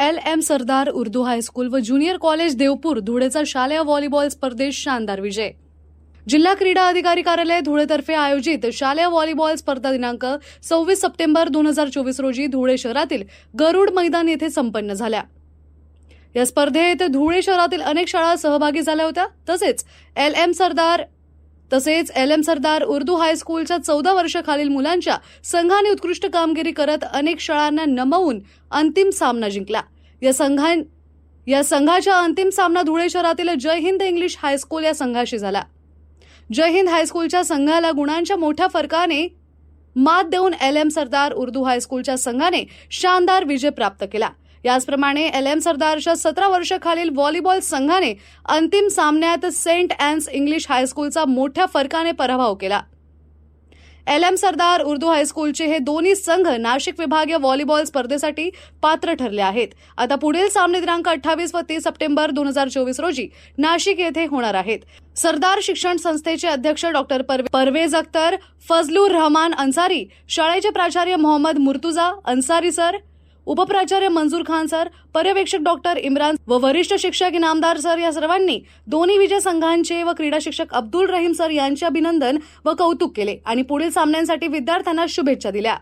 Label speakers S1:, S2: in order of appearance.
S1: L M Sardar Urdu high school व junior college Deopur धुळेचा शालेय व्हॉलीबॉल स्पर्धेत शानदार विजय. जिल्हा क्रीडा अधिकारी कार्यालय धुळेतर्फे आयोजित शालेय व्हॉलीबॉल स्पर्धा दिनांक सव्वीस सप्टेंबर दोन हजार चोवीस रोजी धुळे शहरातील गरुड मैदान येथे संपन्न झाल्या. या स्पर्धेत धुळे शहरातील अनेक शाळा सहभागी झाल्या होत्या. तसेच एल एम सरदार तसेच एल एम सरदार उर्दू हायस्कूलच्या चौदा वर्षाखालील मुलांच्या संघाने उत्कृष्ट कामगिरी करत अनेक शाळांना नमवून अंतिम सामना जिंकला. या संघां या संघाच्या अंतिम सामना धुळे शहरातील जय हिंद इंग्लिश हायस्कूल या संघाशी झाला. जय हिंद हायस्कूलच्या संघाला गुणांच्या मोठ्या फरकाने मात देऊन एल एम सरदार उर्दू हायस्कूलच्या संघाने शानदार विजय प्राप्त केला. याचप्रमाणे एल एम सरदारच्या सतरा वर्षाखालील व्हॉलीबॉल संघाने अंतिम सामन्यात सेंट अँस इंग्लिश हायस्कूलचा मोठ्या फरकाने पराभव केला. एल एम सरदार उर्दू हायस्कूलचे हे दोन्ही संघ नाशिक विभागीय व्हॉलीबॉल स्पर्धेसाठी पात्र ठरले आहेत. आता पुढील सामने दिनांक अठ्ठावीस व तीस सप्टेंबर दोन हजार चोवीस रोजी नाशिक येथे होणार आहेत. सरदार शिक्षण संस्थेचे अध्यक्ष डॉक्टर परवेज अख्तर फजलूर रहमान अन्सारी शाळेचे प्राचार्य मोहम्मद मुर्तुजा अन्सारी सर उपप्राचार्य मंजूर खान सर पर्यवेक्षक डॉक्टर इम्रान व वरिष्ठ शिक्षक इनामदार सर या सर्वांनी दोन्ही विजय संघांचे व क्रीडा शिक्षक अब्दुल रहीम सर यांचे अभिनंदन व कौतुक केले आणि पुढील सामन्यांसाठी विद्यार्थ्यांना शुभेच्छा दिल्या.